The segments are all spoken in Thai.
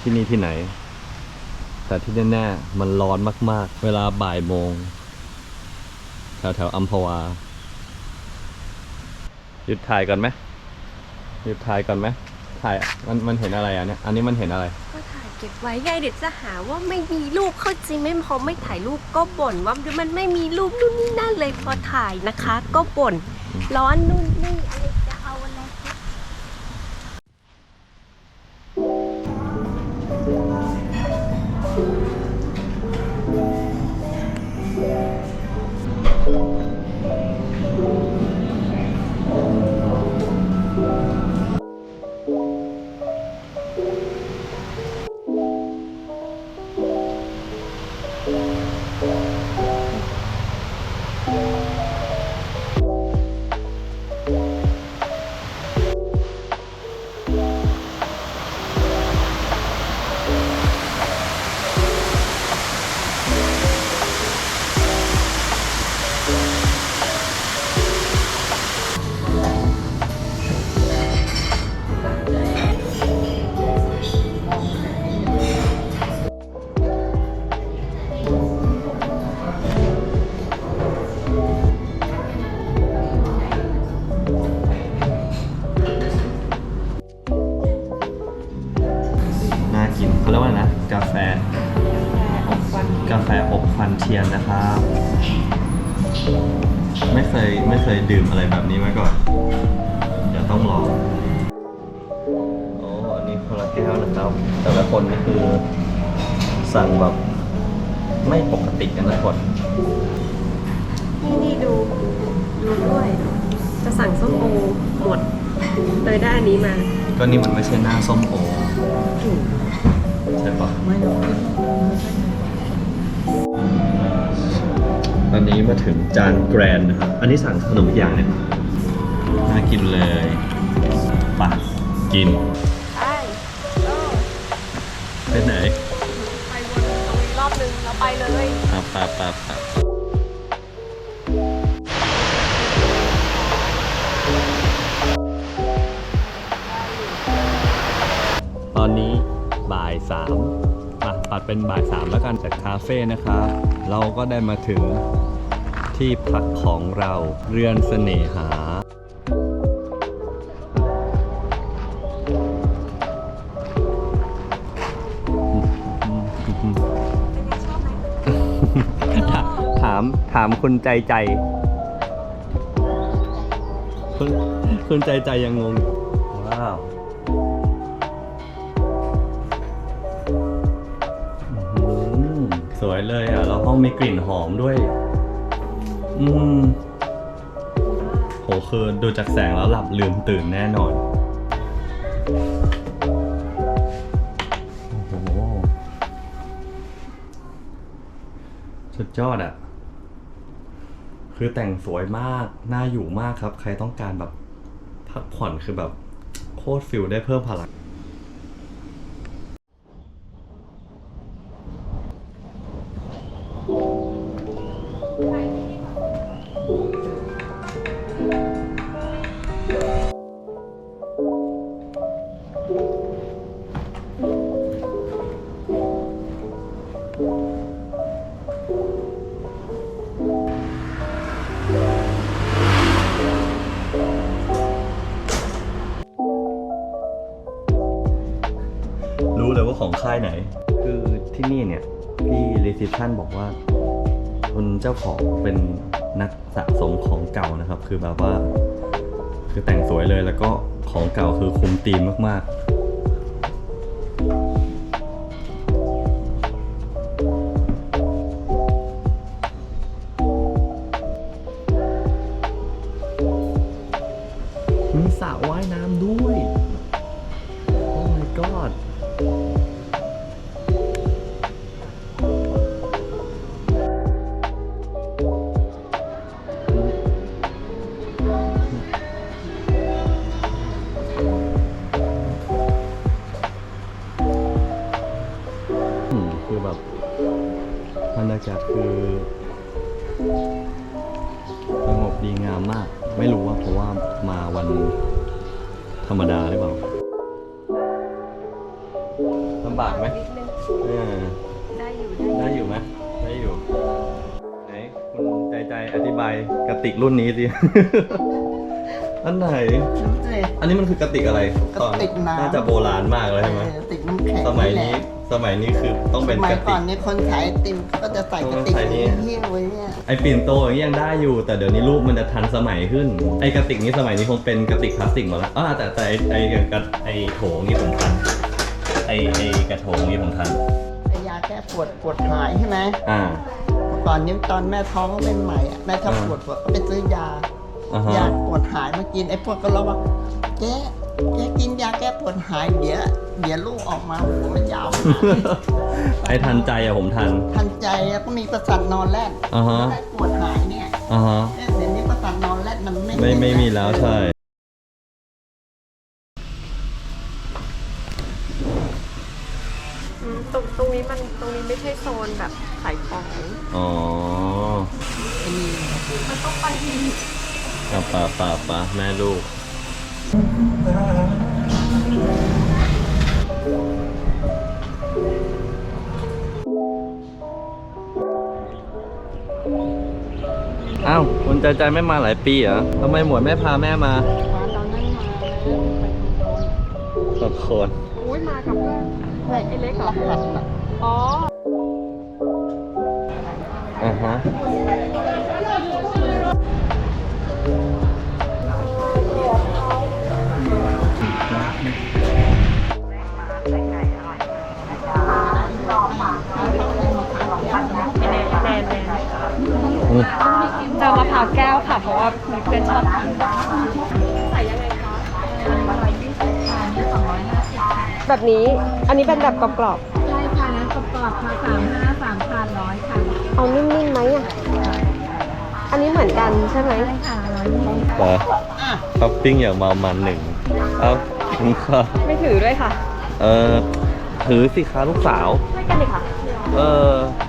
ที่นี่ที่ไหน แต่ที่แน่ๆมันร้อนมาก ๆ เวลาบ่ายโมงแถวแถวๆอัมพวาหยุดถ่ายก่อนไหมหยุดถ่ายก่อนไหมถ่ายมันมันเห็นอะไรอะเนี่ยอันนี้มันเห็นอะไร ก็ถ่ายเก็บไว้ไงเดี๋ยวจะหาว่าไม่มีรูปเข้าจริงไม่พอไม่ถ่ายรูปก็บ่นว่ามันไม่มีรูปนู่นนี่นั่นเลยพอถ่ายนะคะ ก็บ่นร้อนนู่นนี่อะไรจะเอาอะไร ไม่เคยไม่เคยดื่มอะไรแบบนี้มาก่อนเดี๋ยวต้องลองโอ้อันนี้คนละแก้วนะครับ แต่ละคนนี่คือสั่งแบบไม่ปกติกันนะคนนี่นี่ดูดูด้วย จะสั่งส้มโอหมดเลยได้อันนี้มา ก็นี่มันไม่ใช่หน้าส้มโออืมใช่ปะไม่หรอก นตอนนี้มาถึงจานแกรนนะครับ อันนี้สั่งขนมอีกอย่างเนี่ยน่ากินเลยปะกินใช่ก็ไปไหนไปวนตรงนี้รอบนึงแล้วไปเลยอะปะปะปะตอนนี้บ่ายสามอะปัดเป็นบ่ายสามแล้วกันจากคาเฟ่นะครับ เราก็ได้มาถึง ที่พักของเราเรือนเสน่หา ถามถามคุณใจใจ คุณคุณใจใจยังงง ว้าวอื้อหือสวยเลยอะ แล้วห้องมีกลิ่นหอมด้วย อืมโหคือดูจากแสงแล้วหลับลืมตื่นแน่นอน โอ้โห สุดยอดอะคือแต่งสวยมาก น่าอยู่มากครับ ใครต้องการแบบพักผ่อนคือแบบโคตรฟิลได้เพิ่มพลัง สวยเลยแล้วก็ของเก่าคือคุมตีมมากๆ ดีงามมาก ไม่รู้ว่าเพราะว่ามาวันธรรมดาหรือเปล่าธรรมำบากไหมนิดนึงเออได้อยู่ได้อยู่ไหมได้อยู่ไหนคุณใจใจอธิบายกระติกรุ่นนี้สิ อันไหนดูสิอันนี้มันคือกระติกอะไรกระติกน้ำ น่าจะโบราณมากเลยใช่ไหมเออติดน้ำแข็งสมัยแหนี้ละ สมัยนี้คือต้องเป็นสมักยระก่ติอกนเนี่ยคนขายไอติมก็จะใส่กระติกต้องใส่นี่ หิ้วไว้เนี่ย ไอปิ่นโตอย่างนี้ยังได้อยู่ แต่เดี๋ยวนี้รูปมันจะทันสมัยขึ้น ไอกระติกนี้สมัยนี้คงเป็นกระติกพลาสติกหมดแล้วอ่าแต่แต่ไอไอกระไอโถนี้ผมทันไอไอกระโถงนี้ผมทันไอ้ยาแก้ปวดปวดหายใช่ไหมอ่าตอนนี้ตอนแม่ท้องเป็นใหม่อะแม่ถ้าอ่าปวดปวดก็ไปซื้อยา อ่าฮะ ยาปวดหายมากินไอ้พวกก็ร้องว่าแก แกกินยาแก้ปวดหายเดี๋ยวเดี๋ยวลูกออกมาหัวมันยาวไอทันใจอะผมทัน ทันใจแล้วก็มีประสาทนอนแรดอ่าฮะ ได้ปวดหายเนี่ยอ่าฮะเอ๊ะเดี๋ยวนี้ประสาทนอนแรดมันไม่ไม่ไม่มีแล้วใช่ อืมตรงตรงนี้มันตรงนี้ไม่ใช่โซนแบบขายของอ๋อไอ้นี่มันต้องไปอีกเอาป่าป่าป่าแม่ลูก อ้าวคุณใจใจไม่มาหลายปีเหรอทำไมหมวยไม่พาแม่มามาตอนนั้นมาแล้วไปขอบคนอุ้ยมากับเพื่อนไอ้เล็กเหรอรหัสน่ะอ๋ออ่าฮะาวแก้วค่ะ เพราะว่ามีเพื่อนชอบกินใส่ยังไงคะแบบนี้ อันนี้เป็นแบบกรอบใช่ค่ะนั้นประกอบค่ะสามห้าสามพันร้อยค่ะๆ เอานิ่มๆไหมอะ อันนี้เหมือนกันใช่ไหม ใช่ค่ะร้อยยี่สิบไปท็อปปิ้งอย่างเมามันหนึ่งเอาคุณค่ะไม่ถือด้วยค่ะเออถือสิคะลูกสาว ช่วยกันเลยค่ะ เออแอ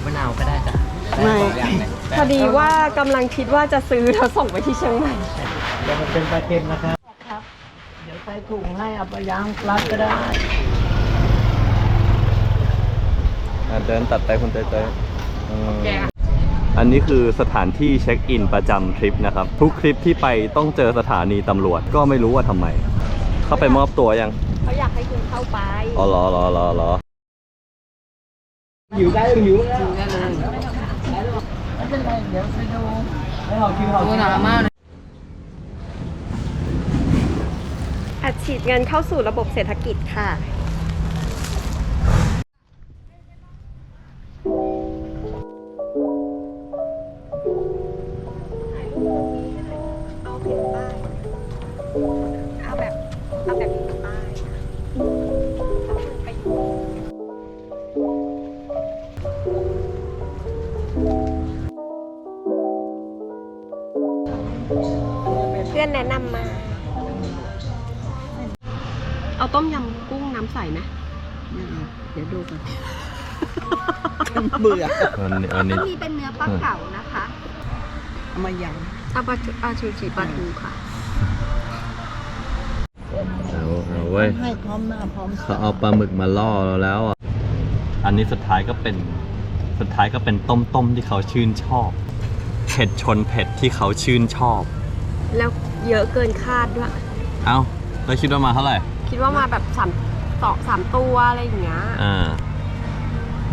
บีบมะนาวก็ได้จ้ะไม่อย่างเลยพอดีว่ากำลังคิดว่าจะซื้อแล้วส่งไปที่เชียงใหม่ เดี๋ยวมันเป็นปลาเค็มนะครับ เดี๋ยวใส่ถุงให้เอาไปย่างรัดก็ได้ อะเดินตัดไปคุณเต้ยเต้ยอืมอันนี้คือสถานที่เช็คอินประจำทริปนะครับ ทุกทริปที่ไปต้องเจอสถานีตำรวจก็ไม่รู้ว่าทำไม เข้าไปมอบตัวยังเขาอยากให้คุณเข้าไป อ๋อเหรอเหรอเหรอเหรอ หิวได้หิวแล้วไม่เป็นไรเดี๋ยวไปดูไม่เอาคิวเอาอัดฉีดเงินเข้าสู่ระบบเศรษฐกิจค่ะ บื่ออันนี้อันนี้มีเป็นเนื้อปลาเก๋านะคะเอามายังเอาปลาทูอาชูชีปลาทูค่ะเอาเอาเว้ยให้พร้อมหน้าพร้อมเขาเอาปลาหมึกมาล่อเราแล้วอะอันนี้สุดท้ายก็เป็นสุดท้ายก็เป็นต้มต้มๆที่เขาชื่นชอบเผ็ดชนเผ็ดที่เขาชื่นชอบ แล้วเยอะเกินคาดด้วย เอ้าแล้วคิดว่ามาเท่าไหร่ คิดว่ามาแบบสามสองสามตัวอะไรอย่างเงี้ยอ่า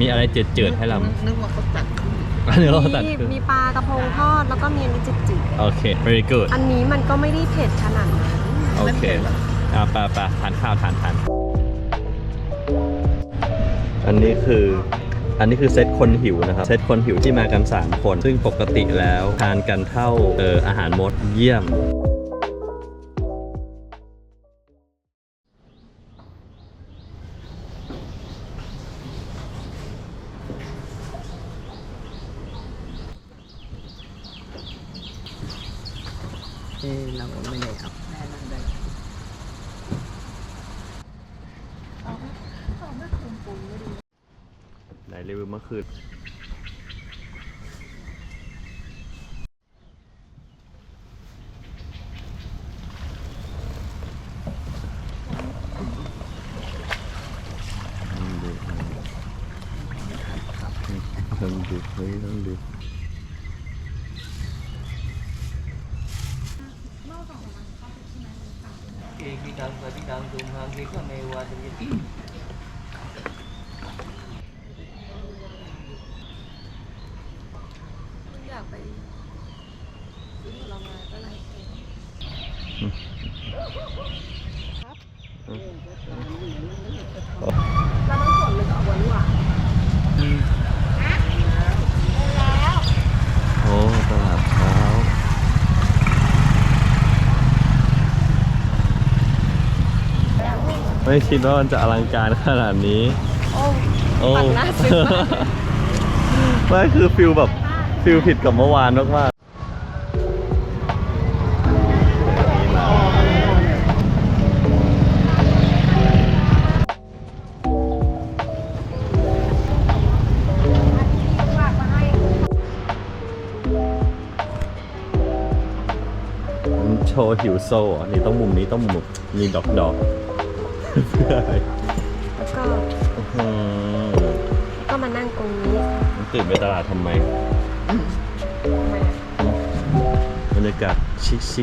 มีอะไรเจืดๆให้เราไหมนึกว่าเขาตัดขึ้นอันนี้เราตัดมีคือมีปลากระพงทอดแล้วก็มีอันนี้จืดโอเค very good ๆอันนี้มันก็ไม่ได้เผ็ดขนาดนั้นโอเคอ่าไปไปทานข้าวทานทานอันนี้คือ อันนี้คือเซตคนหิวนะครับ เซตคนหิวที่มากัน 3 คน ซึ่งปกติแล้วทานกันเท่าเอออาหารมดเยี่ยม คืนงดูเฮ้องดูเกิตังปฏิตังตุมหังเกขเมวาตยิากไปซื้อผลไม้ก็ไรแล้วน้ำฝนมันจะออกหวานหวาน โอ้ตลาดเช้า ไม่คิดว่ามันจะอลังการขนาดนี้ โอ้โอ้ฝั่งหน้าซื้อมาก ไม่คือฟิลแบบฟิลผิดกับเมื่อวานมากมากมันโชว์หิวโซ่อะนี่ต้องมุมนี้ต้องมุมมีดอกดอกๆเพื่ออะไร แล้วก็อืมก็มานั่งตรงนี้มันตื่นไปตลาดทำไมทำไมอะบรรยากาศชิคชิ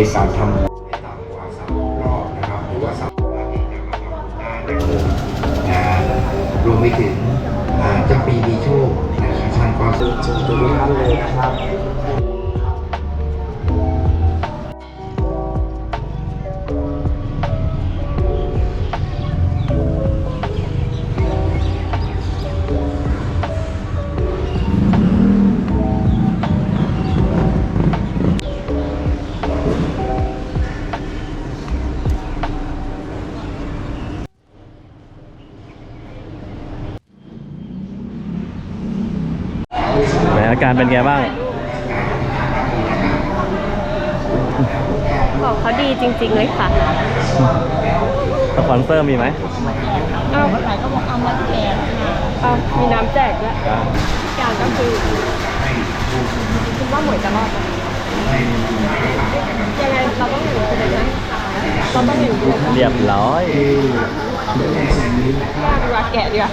เป็นการทำบุญในตาม การเป็นไงบ้าง ของเขาดีจริง ๆ เลยค่ะสปอนเซอร์มีไหมเอาเมื่อไหร่ก็บอกเอามาแจกเอามีน้ำแจกด้วยอีกอย่างก็คือคิดว่าหมวยจะรอดไหมยังไงเราต้องอยู่คนเดียวนะเราต้องอยู่คนเดียวนะเรียบร้อยยากดีกว่าแกะดีกว่า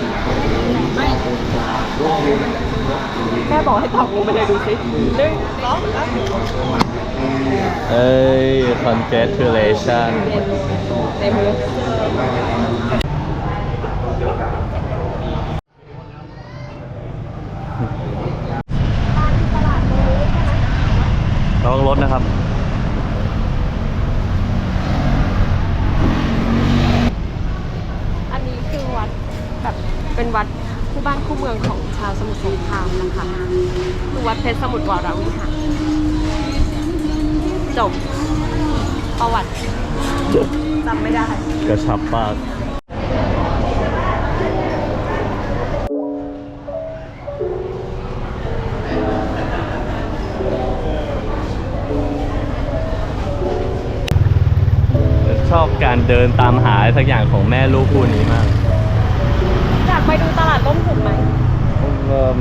แม่บอกให้ตอบกูไปเลยดูสิหนึ่งสองสามเอ้ย congratulation ในมือระวังรถนะครับ อันนี้คือวัดแบบเป็นวัดคู่บ้านคู่เมืองของชาวสมุทรสงครามนะคะคือวัดเพชร สมุทรวรวิหารจบ ประวัติจบจำไม่ได้ กระชับปากชอบการเดินตามหาอะไรสักอย่างของแม่ลูกคู่นี้มาก อยากไปดูตลาดต้มถุนไหมเอิ่ม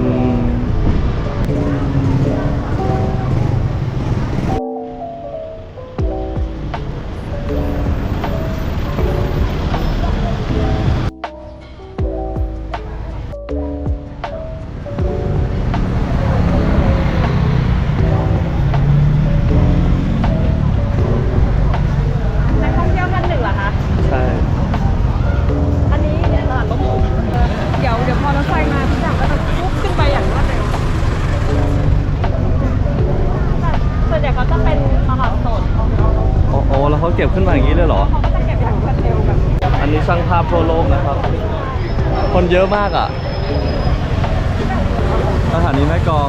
เยอะมากอะสถานีแม่กอง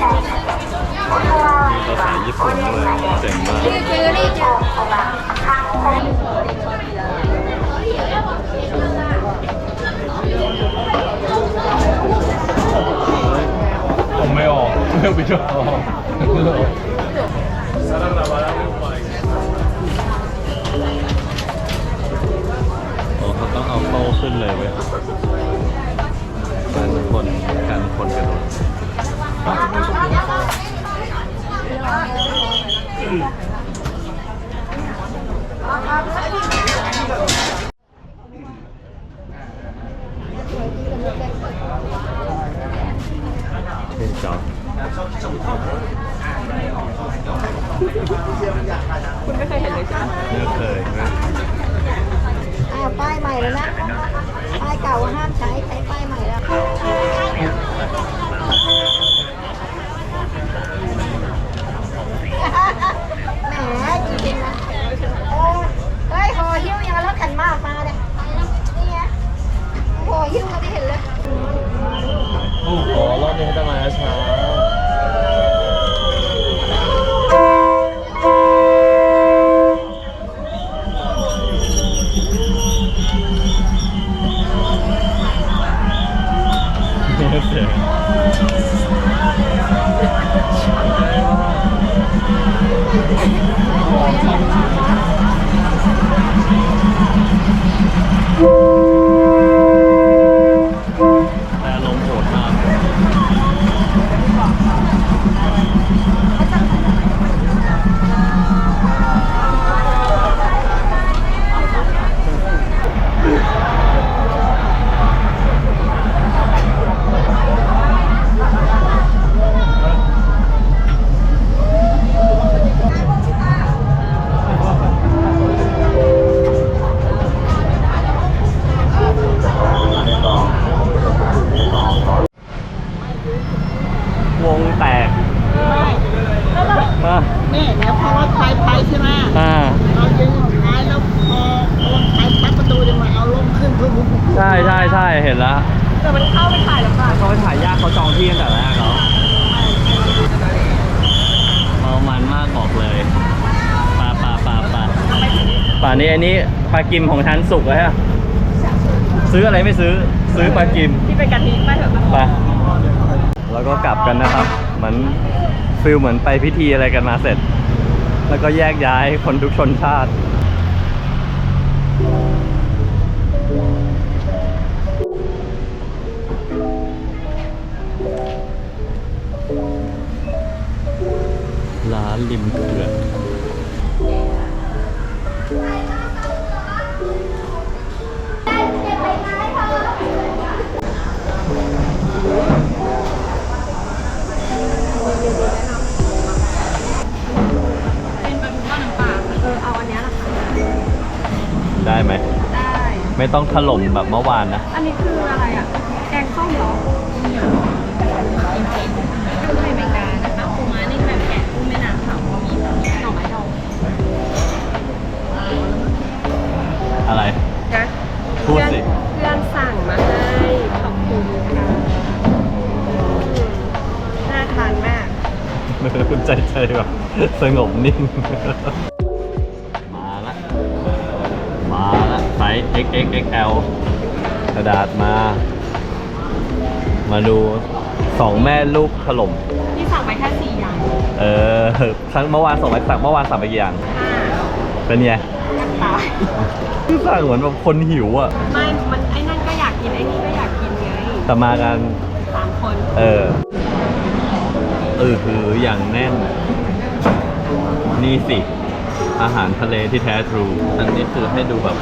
ษาญี่ปุ่นด้วยเจ๋งมากผมไม่ออกไม่ไปชอบโอ้เขาต้องเอาโต้ขึ้นเลยเว้ย ป่านี้อันนี้ปลากิมของฉันสุกแล้วฮะซื้ออะไรไม่ซื้อซื้อปลากิมที่เป็นกะทิไปเถอะไปแล้วก็กลับกันนะครับ เหมือนฟิลเหมือนไปพิธีอะไรกันมาเสร็จ แล้วก็แยกย้ายคนทุกชนชาติร้านริมเขื่อนเป็น ได้ไหม ได้ ไม่ต้องถล่มแบบเมื่อวานนะ อันนี้คืออะไรอะ แกงส้มเหรอกุ้งไข่แมงดานะคะปูม้านึ่งแบบแกะกุ้งแม่น้ำขาวก็มีหน่อไม้ดองอะไร นะพูดเพื่อนสิ เพื่อนสั่งมาให้ขอบคุณค่ะอืมน่าทานมาก คุณใจใจแบบสงบนิ่ง ส์ XXXL กระดาษมา มาดูสองแม่ลูกถล่มที่สั่งไปแค่สี่อย่างเออครั้งเมื่อวานส่งไปสั่งเมื่อวานสั่งไปกี่อย่างห้าเป็นไงตายคือสั่งเหมือนแบบคนหิวอะ ไม่ มันไอ้นั่นก็อยากกินไอ้นี่ก็อยากกินไงแต่มากันสามคน เออ เออคืออย่างแน่น นี่สิ อาหารทะเลที่แท้ทรู อันนี้คือให้ดูแบบ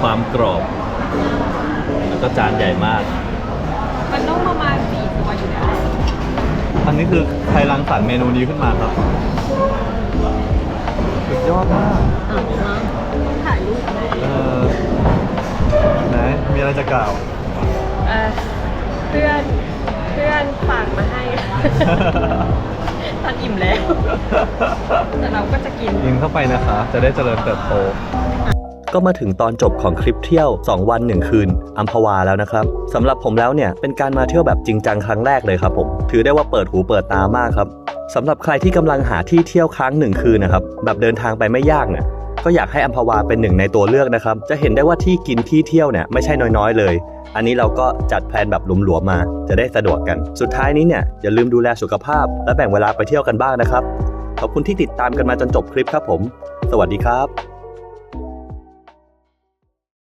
ความกรอบ แล้วก็จานใหญ่มาก มันต้องประมาณสี่ตัวอยู่แล้วอันนี้คือใครรังสรรค์เมนูนี้ขึ้นมาครับสุดยอดมากอ่าฮะต้องถ่ายรูปไหมเออไหนมีอะไรจะกล่าว เออเพื่อนเพื่อนฝากมาให้ ตอนอิ่มแล้ว แต่เราก็จะกิน กินเข้าไปนะคะ จะได้เจริญเติบโต ก็มาถึงตอนจบของคลิปเที่ยว 2 วัน 1 คืนอัมพวาแล้วนะครับสำหรับผมแล้วเนี่ยเป็นการมาเที่ยวแบบจริงจังครั้งแรกเลยครับผมถือได้ว่าเปิดหูเปิดตามากครับสำหรับใครที่กำลังหาที่เที่ยวค้างหนึ่งคืนนะครับแบบเดินทางไปไม่ยากเนี่ยก็อยากให้อัมพวาเป็นหนึ่งในตัวเลือกนะครับ จะเห็นได้ว่าที่กินที่เที่ยวเนี่ยไม่ใช่น้อยๆเลย อันนี้เราก็จัดแพลนแบบหลวมๆมา จะได้สะดวกกัน สุดท้ายนี้เนี่ยอย่าลืมดูแลสุขภาพ และแบ่งเวลาไปเที่ยวกันบ้างนะครับ ขอบคุณที่ติดตามกันมาจนจบคลิปครับผม สวัสดีครับ